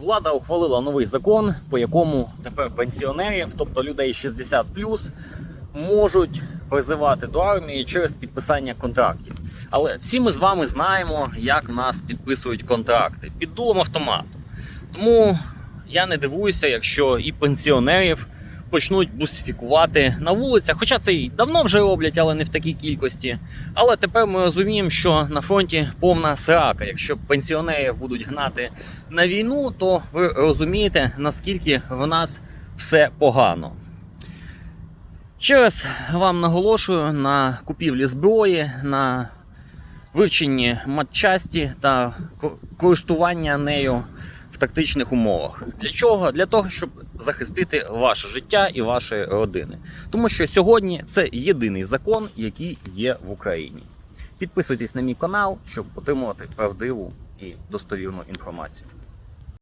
Влада ухвалила новий закон, по якому тепер пенсіонерів, тобто людей 60 можуть призивати до армії через підписання контрактів. Але всі ми з вами знаємо, як нас підписують контракти під дулом автомату. Тому я не дивуюся, якщо і пенсіонерів почнуть бусифікувати на вулицях. Хоча це і давно вже роблять, але не в такій кількості. Але тепер ми розуміємо, що на фронті повна срака. Якщо пенсіонерів будуть гнати на війну, то ви розумієте, наскільки в нас все погано. Ще раз вам наголошую на купівлі зброї, на вивченні матчасті та користування нею в тактичних умовах. Для чого? Для того, щоб захистити ваше життя і вашої родини. Тому що сьогодні це єдиний закон, який є в Україні. Підписуйтесь на мій канал, щоб отримувати правдиву і достовірну інформацію.